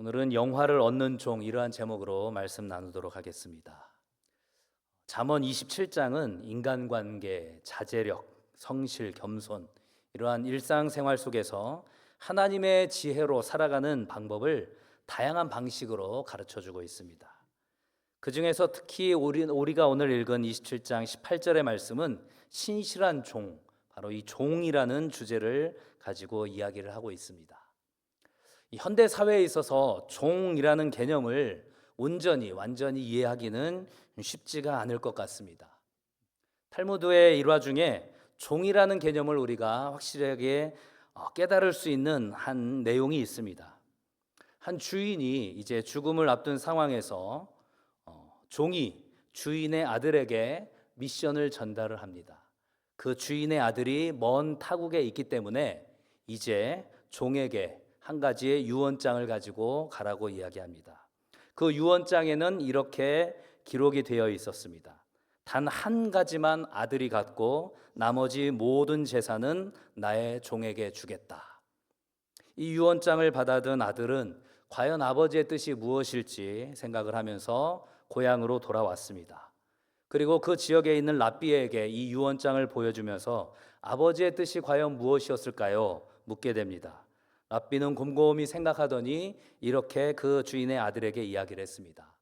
오늘은 영화를 얻는 종 이러한 제목으로 말씀 나누도록 하겠습니다. 잠언 27장은 인간관계, 자제력, 성실, 겸손 이러한 일상생활 속에서 하나님의 지혜로 살아가는 방법을 다양한 방식으로 가르쳐 주고 있습니다. 그 중에서 특히 우리, 우리가 오늘 읽은 27장 18절의 말씀은 신실한 종, 바로 이 종이라는 주제를 가지고 이야기를 하고 있습니다. 이 현대 사회에 있어서 종이라는 개념을 온전히 완전히 이해하기는 쉽지가 않을 것 같습니다. 탈무드의 일화 중에 종이라는 개념을 우리가 확실하게 어, 깨달을 수 있는 한 내용이 있습니다. 한 주인이 이제 죽음을 앞둔 상황에서 어, 종이 주인의 아들에게 미션을 전달을 합니다. 그 주인의 아들이 먼 타국에 있기 때문에 이제 종에게 한 가지의 유언장을 가지고 가라고 이야기합니다. 그 유언장에는 이렇게 기록이 되어 있었습니다. 단 한 가지만 아들이 갖고 나머지 모든 재산은 나의 종에게 주겠다. 이 유언장을 받아든 아들은 과연 아버지의 뜻이 무엇일지 생각을 하면서 고향으로 돌아왔습니다. 그리고 그 지역에 있는 랍비에게 이 유언장을 보여주면서 아버지의 뜻이 과연 무엇이었을까요? 묻게 됩니다. 랍비는 곰곰이 생각하더니 이렇게 그 주인의 아들에게 이야기를 했습니다.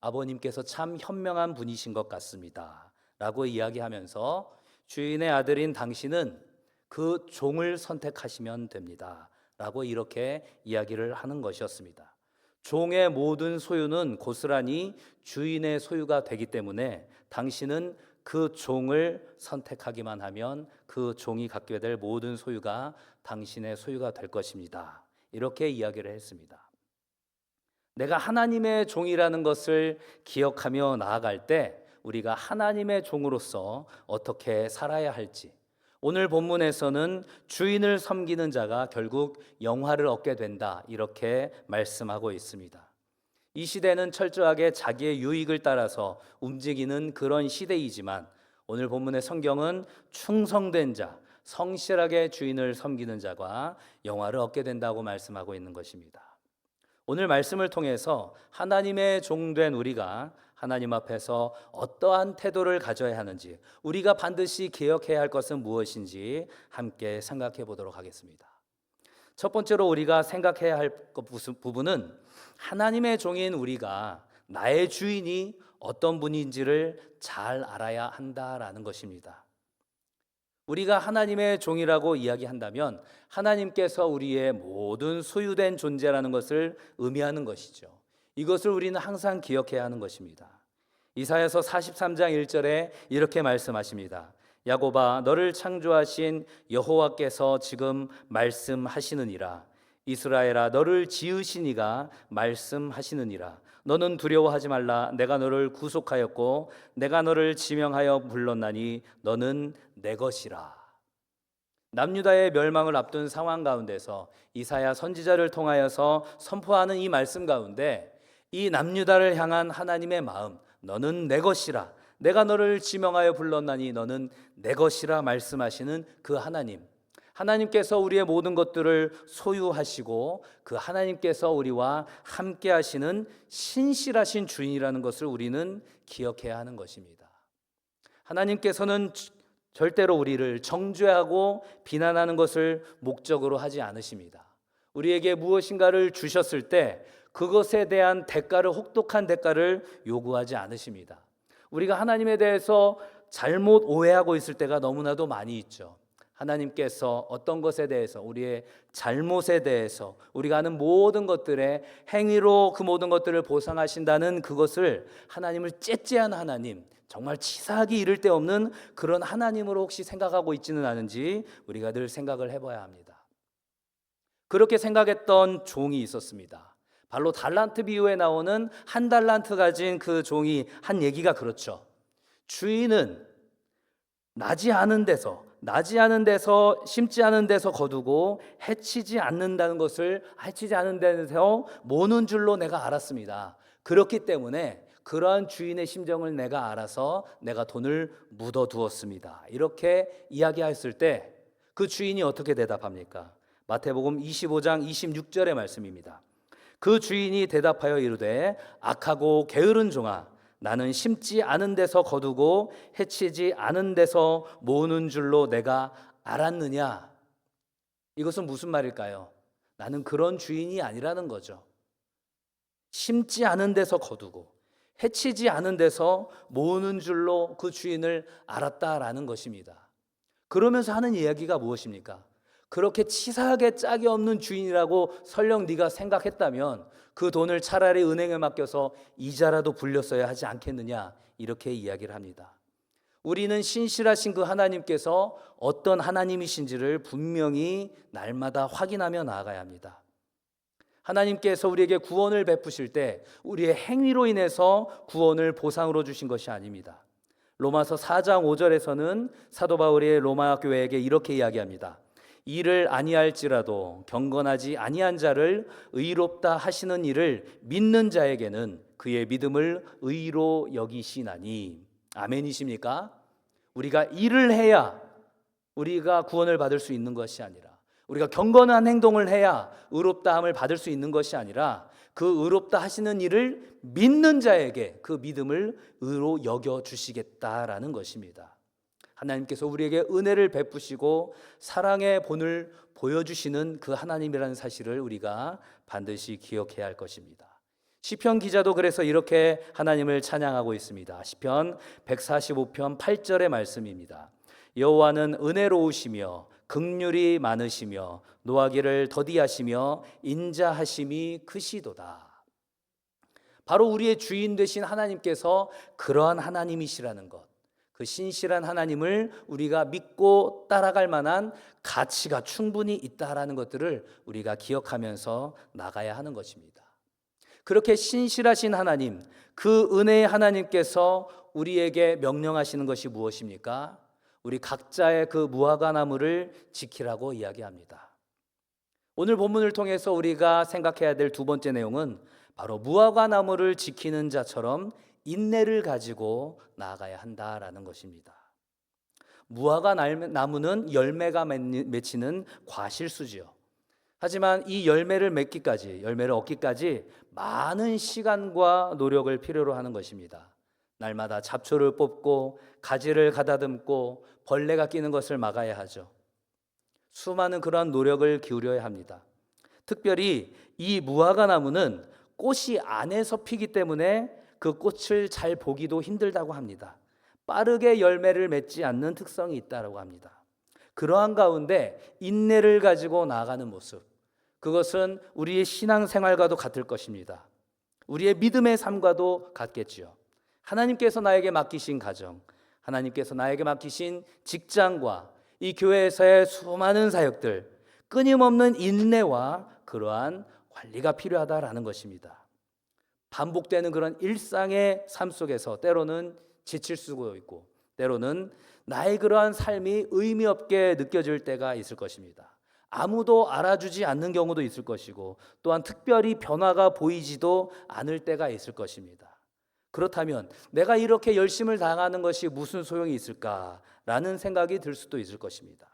아버님께서 참 현명한 분이신 것 같습니다. 라고 이야기하면서 주인의 아들인 당신은 그 종을 선택하시면 됩니다. 라고 이렇게 이야기를 하는 것이었습니다. 종의 모든 소유는 고스란히 주인의 소유가 되기 때문에 당신은 그 종을 선택하기만 하면 그 종이 갖게 될 모든 소유가 당신의 소유가 될 것입니다. 이렇게 이야기를 했습니다. 내가 하나님의 종이라는 것을 기억하며 나아갈 때 우리가 하나님의 종으로서 어떻게 살아야 할지 오늘 본문에서는 주인을 섬기는 자가 결국 영화를 얻게 된다 이렇게 말씀하고 있습니다. 이 시대는 철저하게 자기의 유익을 따라서 움직이는 그런 시대이지만 오늘 본문의 성경은 충성된 자, 성실하게 주인을 섬기는 자가 영화를 얻게 된다고 말씀하고 있는 것입니다. 오늘 말씀을 통해서 하나님의 종된 우리가 하나님 앞에서 어떠한 태도를 가져야 하는지, 우리가 반드시 기억해야 할 것은 무엇인지 함께 생각해 보도록 하겠습니다. 첫 번째로 우리가 생각해야 할 부분은 하나님의 종인 우리가 나의 주인이 어떤 분인지를 잘 알아야 한다라는 것입니다. 우리가 하나님의 종이라고 이야기한다면 하나님께서 우리의 모든 소유된 존재라는 것을 의미하는 것이죠. 이것을 우리는 항상 기억해야 하는 것입니다. 이사야서 43장 1절에 이렇게 말씀하십니다. 야고바 너를 창조하신 여호와께서 지금 말씀하시느니라 이스라엘아 너를 지으신 이가 말씀하시느니라. 너는 두려워하지 말라. 내가 너를 구속하였고 내가 너를 지명하여 불렀나니 너는 내 것이라. 남유다의 멸망을 앞둔 상황 가운데서 이사야 선지자를 통하여서 선포하는 이 말씀 가운데 이 남유다를 향한 하나님의 마음 너는 내 것이라. 내가 너를 지명하여 불렀나니 너는 내 것이라 말씀하시는 그 하나님. 하나님께서 우리의 모든 것들을 소유하시고 그 하나님께서 우리와 함께 하시는 신실하신 주인이라는 것을 우리는 기억해야 하는 것입니다. 하나님께서는 절대로 우리를 정죄하고 비난하는 것을 목적으로 하지 않으십니다. 우리에게 무엇인가를 주셨을 때 그것에 대한 대가를 혹독한 대가를 요구하지 않으십니다. 우리가 하나님에 대해서 잘못 오해하고 있을 때가 너무나도 많이 있죠. 하나님께서 어떤 것에 대해서 우리의 잘못에 대해서 우리가 하는 모든 것들의 행위로 그 모든 것들을 보상하신다는 그것을 하나님을 째째한 하나님 정말 치사하기 이를 데 없는 그런 하나님으로 혹시 생각하고 있지는 않은지 우리가 늘 생각을 해봐야 합니다. 그렇게 생각했던 종이 있었습니다. 바로 달란트 비유에 나오는 한 달란트 가진 그 종이 한 얘기가 그렇죠. 주인은 나지 않은 데서 나지 않은 데서 심지 않은 데서 거두고 해치지 않는다는 것을 해치지 않은 데서 모는 줄로 내가 알았습니다. 그렇기 때문에 그러한 주인의 심정을 내가 알아서 내가 돈을 묻어 두었습니다. 이렇게 이야기했을 때 그 주인이 어떻게 대답합니까? 마태복음 25장 26절의 말씀입니다. 그 주인이 대답하여 이르되 악하고 게으른 종아 나는 심지 않은 데서 거두고 해치지 않은 데서 모으는 줄로 내가 알았느냐 이것은 무슨 말일까요? 나는 그런 주인이 아니라는 거죠. 심지 않은 데서 거두고 해치지 않은 데서 모으는 줄로 그 주인을 알았다라는 것입니다. 그러면서 하는 이야기가 무엇입니까? 그렇게 치사하게 짝이 없는 주인이라고 설령 네가 생각했다면 그 돈을 차라리 은행에 맡겨서 이자라도 불렸어야 하지 않겠느냐 이렇게 이야기를 합니다. 우리는 신실하신 그 하나님께서 어떤 하나님이신지를 분명히 날마다 확인하며 나아가야 합니다. 하나님께서 우리에게 구원을 베푸실 때 우리의 행위로 인해서 구원을 보상으로 주신 것이 아닙니다. 로마서 4장 5절에서는 사도 바울이 로마 교회에게 이렇게 이야기합니다. 이를 아니할지라도 경건하지 아니한 자를 의롭다 하시는 일을 믿는 자에게는 그의 믿음을 의로 여기시나니 아멘이십니까? 우리가 일을 해야 우리가 구원을 받을 수 있는 것이 아니라 우리가 경건한 행동을 해야 의롭다함을 받을 수 있는 것이 아니라 그 의롭다 하시는 일을 믿는 자에게 그 믿음을 의로 여겨 주시겠다라는 것입니다. 하나님께서 우리에게 은혜를 베푸시고 사랑의 본을 보여주시는 그 하나님이라는 사실을 우리가 반드시 기억해야 할 것입니다. 시편 기자도 그래서 이렇게 하나님을 찬양하고 있습니다. 시편 145편 8절의 말씀입니다. 여호와는 은혜로우시며 극률이 많으시며 노하기를 더디하시며 인자하심이 크시도다. 바로 우리의 주인 되신 하나님께서 그러한 하나님이시라는 것. 그 신실한 하나님을 우리가 믿고 따라갈 만한 가치가 충분히 있다라는 것들을 우리가 기억하면서 나가야 하는 것입니다. 그렇게 신실하신 하나님, 그 은혜의 하나님께서 우리에게 명령하시는 것이 무엇입니까? 우리 각자의 그 무화과 나무를 지키라고 이야기합니다. 오늘 본문을 통해서 우리가 생각해야 될 두 번째 내용은 바로 무화과 나무를 지키는 자처럼 인내를 가지고 나아가야 한다라는 것입니다. 무화과 나무는 열매가 맺히는 과실수지요. 하지만 이 열매를 맺기까지, 열매를 얻기까지 많은 시간과 노력을 필요로 하는 것입니다. 날마다 잡초를 뽑고 가지를 가다듬고 벌레가 끼는 것을 막아야 하죠. 수많은 그러한 노력을 기울여야 합니다. 특별히 이 무화과 나무는 꽃이 안에서 피기 때문에 그 꽃을 잘 보기도 힘들다고 합니다. 빠르게 열매를 맺지 않는 특성이 있다고 합니다. 그러한 가운데 인내를 가지고 나아가는 모습. 그것은 우리의 신앙생활과도 같을 것입니다. 우리의 믿음의 삶과도 같겠지요. 하나님께서 나에게 맡기신 가정, 하나님께서 나에게 맡기신 직장과 이 교회에서의 수많은 사역들, 끊임없는 인내와 그러한 관리가 필요하다라는 것입니다. 반복되는 그런 일상의 삶 속에서 때로는 지칠 수도 있고, 때로는 나의 그러한 삶이 의미 없게 느껴질 때가 있을 것입니다. 아무도 알아주지 않는 경우도 있을 것이고, 또한 특별히 변화가 보이지도 않을 때가 있을 것입니다. 그렇다면 내가 이렇게 열심을 당하는 것이 무슨 소용이 있을까라는 생각이 들 수도 있을 것입니다.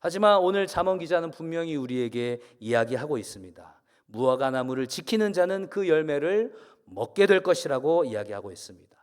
하지만 오늘 잠언 기자는 분명히 우리에게 이야기하고 있습니다. 무화과 나무를 지키는 자는 그 열매를 먹게 될 것이라고 이야기하고 있습니다.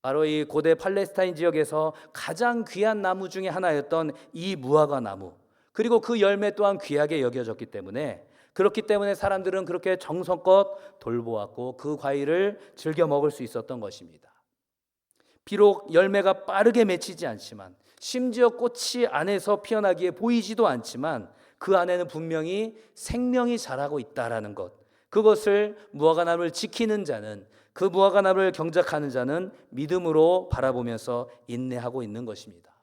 바로 이 고대 팔레스타인 지역에서 가장 귀한 나무 중에 하나였던 이 무화과 나무. 그리고 그 열매 또한 귀하게 여겨졌기 때문에 그렇기 때문에 사람들은 그렇게 정성껏 돌보았고 그 과일을 즐겨 먹을 수 있었던 것입니다. 비록 열매가 빠르게 맺히지 않지만 심지어 꽃이 안에서 피어나기에 보이지도 않지만 그 안에는 분명히 생명이 자라고 있다라는 것. 그것을 무화과나무를 지키는 자는 그 무화과나무를 경작하는 자는 믿음으로 바라보면서 인내하고 있는 것입니다.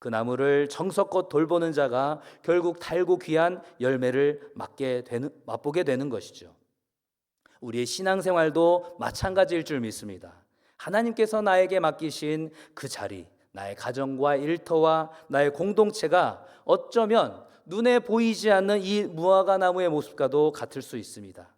그 나무를 정석껏 돌보는 자가 결국 달고 귀한 열매를 맞게 되는, 맛보게 되는 것이죠. 우리의 신앙생활도 마찬가지일 줄 믿습니다. 하나님께서 나에게 맡기신 그 자리, 나의 가정과 일터와 나의 공동체가 어쩌면 눈에 보이지 않는 이 무화과 나무의 모습과도 같을 수 있습니다.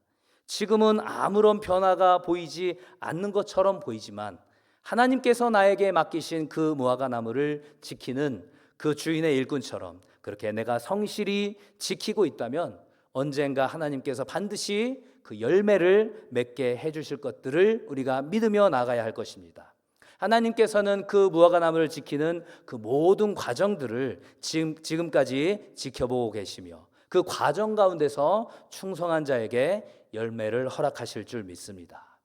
지금은 아무런 변화가 보이지 않는 것처럼 보이지만 하나님께서 나에게 맡기신 그 무화과 나무를 지키는 그 주인의 일꾼처럼 그렇게 내가 성실히 지키고 있다면 언젠가 하나님께서 반드시 그 열매를 맺게 해 주실 것들을 우리가 믿으며 나가야 할 것입니다. 하나님께서는 그 무화과 나무를 지키는 그 모든 과정들을 지금 지금까지 지켜보고 계시며 그 과정 가운데서 충성한 자에게 열매를 허락하실 줄 믿습니다.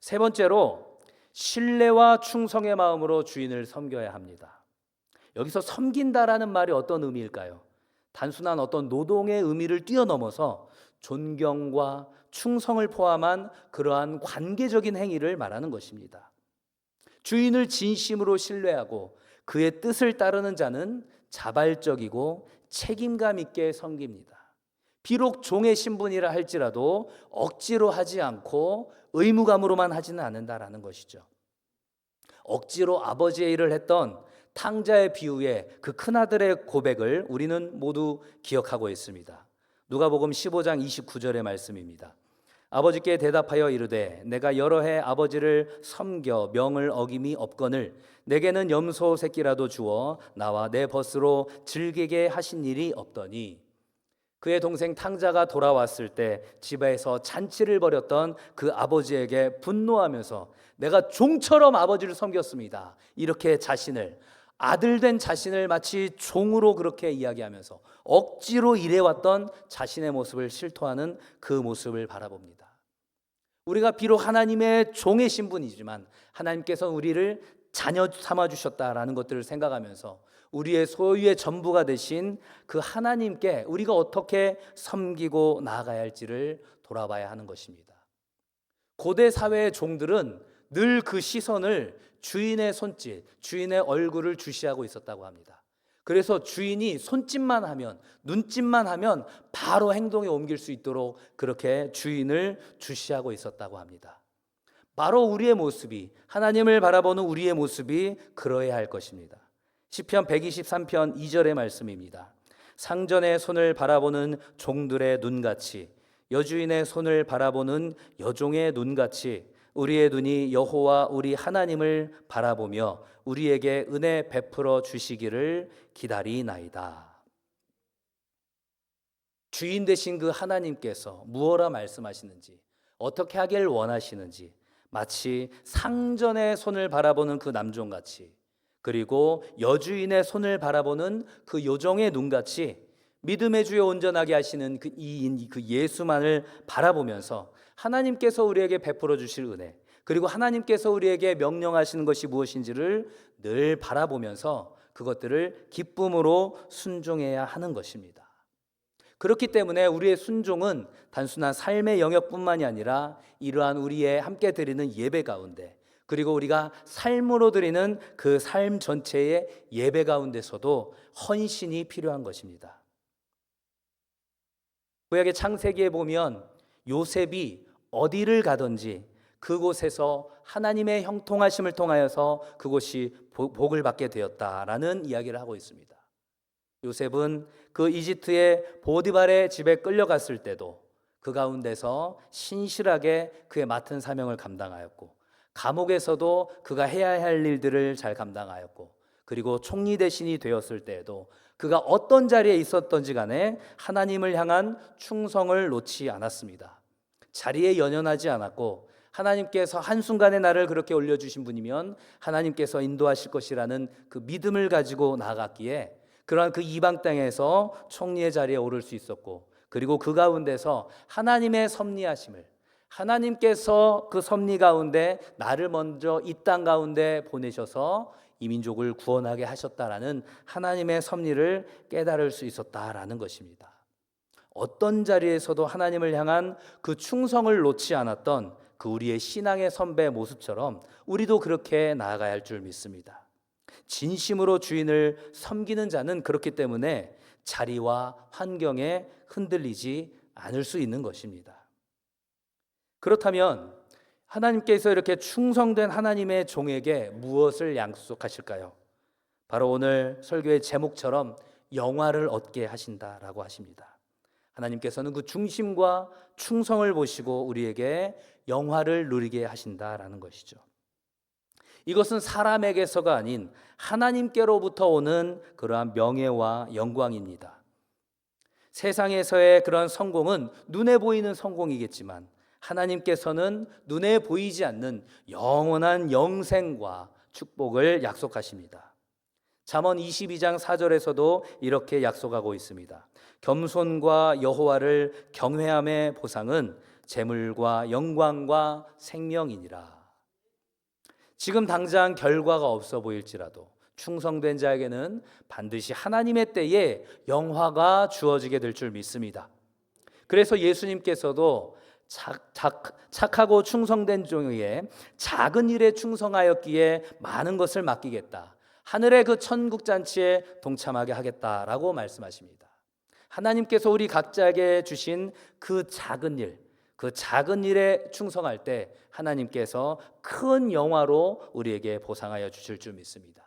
세 번째로 신뢰와 충성의 마음으로 주인을 섬겨야 합니다. 여기서 섬긴다라는 말이 어떤 의미일까요? 단순한 어떤 노동의 의미를 뛰어넘어서 존경과 충성을 포함한 그러한 관계적인 행위를 말하는 것입니다. 주인을 진심으로 신뢰하고 그의 뜻을 따르는 자는 자발적이고 책임감 있게 섬깁니다. 비록 종의 신분이라 할지라도 억지로 하지 않고 의무감으로만 하지는 않는다라는 것이죠. 억지로 아버지의 일을 했던 탕자의 비유의 그 큰아들의 고백을 우리는 모두 기억하고 있습니다. 누가복음 15장 29절의 말씀입니다. 아버지께 대답하여 이르되 내가 여러 해 아버지를 섬겨 명을 어김이 없거늘 내게는 염소 새끼라도 주어 나와 내 벗으로 즐기게 하신 일이 없더니 그의 동생 탕자가 돌아왔을 때 집에서 잔치를 벌였던 그 아버지에게 분노하면서 내가 종처럼 아버지를 섬겼습니다. 이렇게 자신을 아들 된 자신을 마치 종으로 그렇게 이야기하면서 억지로 일해왔던 자신의 모습을 실토하는 그 모습을 바라봅니다. 우리가 비록 하나님의 종의 신분이지만 하나님께서 우리를 자녀 삼아 주셨다라는 것들을 생각하면서 우리의 소유의 전부가 되신 그 하나님께 우리가 어떻게 섬기고 나아가야 할지를 돌아봐야 하는 것입니다. 고대 사회의 종들은 늘 그 시선을 주인의 손짓, 주인의 얼굴을 주시하고 있었다고 합니다. 그래서 주인이 손짓만 하면, 눈짓만 하면 바로 행동에 옮길 수 있도록 그렇게 주인을 주시하고 있었다고 합니다. 바로 우리의 모습이, 하나님을 바라보는 우리의 모습이 그러해야 할 것입니다. 시편 123편 2절의 말씀입니다. 상전의 손을 바라보는 종들의 눈같이 여주인의 손을 바라보는 여종의 눈같이 우리의 눈이 여호와 우리 하나님을 바라보며 우리에게 은혜 베풀어 주시기를 기다리나이다. 주인 되신 그 하나님께서 무엇라 말씀하시는지 어떻게 하길 원하시는지 마치 상전의 손을 바라보는 그 남종같이 그리고 여주인의 손을 바라보는 그 요정의 눈같이 믿음의 주에 온전하게 하시는 그 이인 그 예수만을 바라보면서 하나님께서 우리에게 베풀어 주실 은혜 그리고 하나님께서 우리에게 명령하시는 것이 무엇인지를 늘 바라보면서 그것들을 기쁨으로 순종해야 하는 것입니다. 그렇기 때문에 우리의 순종은 단순한 삶의 영역뿐만이 아니라 이러한 우리의 함께 드리는 예배 가운데 그리고 우리가 삶으로 드리는 그 삶 전체의 예배 가운데서도 헌신이 필요한 것입니다. 구약의 창세기에 보면 요셉이 어디를 가든지 그곳에서 하나님의 형통하심을 통하여서 그곳이 복을 받게 되었다라는 이야기를 하고 있습니다. 요셉은 그 이집트의 보디발의 집에 끌려갔을 때도 그 가운데서 신실하게 그의 맡은 사명을 감당하였고 감옥에서도 그가 해야 할 일들을 잘 감당하였고 그리고 총리 대신이 되었을 때에도 그가 어떤 자리에 있었던지 간에 하나님을 향한 충성을 놓지 않았습니다. 자리에 연연하지 않았고 하나님께서 한순간에 나를 그렇게 올려주신 분이면 하나님께서 인도하실 것이라는 그 믿음을 가지고 나아갔기에 그러한 그 이방 땅에서 총리의 자리에 오를 수 있었고 그리고 그 가운데서 하나님의 섭리하심을 하나님께서 그 섭리 가운데 나를 먼저 이 땅 가운데 보내셔서 이 민족을 구원하게 하셨다라는 하나님의 섭리를 깨달을 수 있었다라는 것입니다. 어떤 자리에서도 하나님을 향한 그 충성을 놓지 않았던 그 우리의 신앙의 선배 모습처럼 우리도 그렇게 나아가야 할 줄 믿습니다. 진심으로 주인을 섬기는 자는 그렇기 때문에 자리와 환경에 흔들리지 않을 수 있는 것입니다. 그렇다면 하나님께서 이렇게 충성된 하나님의 종에게 무엇을 약속하실까요? 바로 오늘 설교의 제목처럼 영화를 얻게 하신다라고 하십니다. 하나님께서는 그 중심과 충성을 보시고 우리에게 영화를 누리게 하신다라는 것이죠. 이것은 사람에게서가 아닌 하나님께로부터 오는 그러한 명예와 영광입니다. 세상에서의 그런 성공은 눈에 보이는 성공이겠지만 하나님께서는 눈에 보이지 않는 영원한 영생과 축복을 약속하십니다. 잠언 22장 4절에서도 이렇게 약속하고 있습니다. 겸손과 여호와를 경외함의 보상은 재물과 영광과 생명이니라. 지금 당장 결과가 없어 보일지라도 충성된 자에게는 반드시 하나님의 때에 영화가 주어지게 될 줄 믿습니다. 그래서 예수님께서도 착, 착, 착하고 충성된 종에게 작은 일에 충성하였기에 많은 것을 맡기겠다. 하늘의 그 천국 잔치에 동참하게 하겠다라고 말씀하십니다. 하나님께서 우리 각자에게 주신 그 작은 일, 그 작은 일에 충성할 때 하나님께서 큰 영화로 우리에게 보상하여 주실 줄 믿습니다.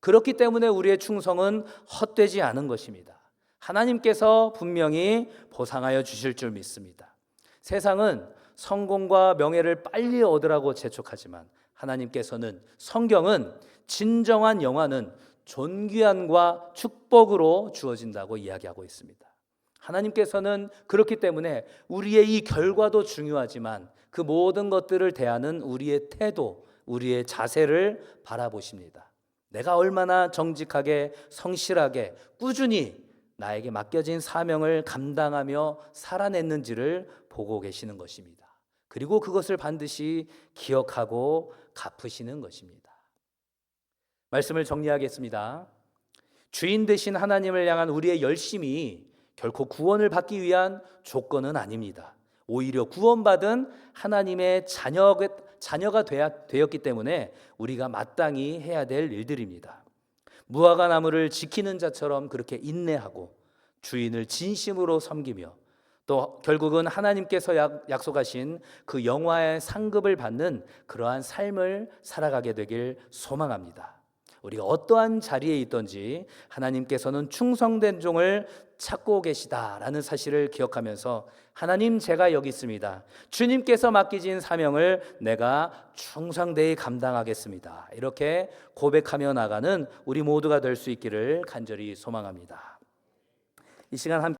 그렇기 때문에 우리의 충성은 헛되지 않은 것입니다. 하나님께서 분명히 보상하여 주실 줄 믿습니다. 세상은 성공과 명예를 빨리 얻으라고 재촉하지만 하나님께서는 성경은 진정한 영화는 존귀함과 축복으로 주어진다고 이야기하고 있습니다. 하나님께서는 그렇기 때문에 우리의 이 결과도 중요하지만 그 모든 것들을 대하는 우리의 태도, 우리의 자세를 바라보십니다. 내가 얼마나 정직하게, 성실하게, 꾸준히 나에게 맡겨진 사명을 감당하며 살아냈는지를 보고 계시는 것입니다. 그리고 그것을 반드시 기억하고 갚으시는 것입니다. 말씀을 정리하겠습니다. 주인 되신 하나님을 향한 우리의 열심이 결코 구원을 받기 위한 조건은 아닙니다. 오히려 구원받은 하나님의 자녀가, 되었기 때문에 우리가 마땅히 해야 될 일들입니다. 무화과 나무를 지키는 자처럼 그렇게 인내하고 주인을 진심으로 섬기며 또 결국은 하나님께서 약속하신 그 영화의 상급을 받는 그러한 삶을 살아가게 되길 소망합니다. 우리가 어떠한 자리에 있든지 하나님께서는 충성된 종을 찾고 계시다라는 사실을 기억하면서 하나님 제가 여기 있습니다. 주님께서 맡기신 사명을 내가 충성되이 감당하겠습니다. 이렇게 고백하며 나가는 우리 모두가 될 수 있기를 간절히 소망합니다. 이 시간 함께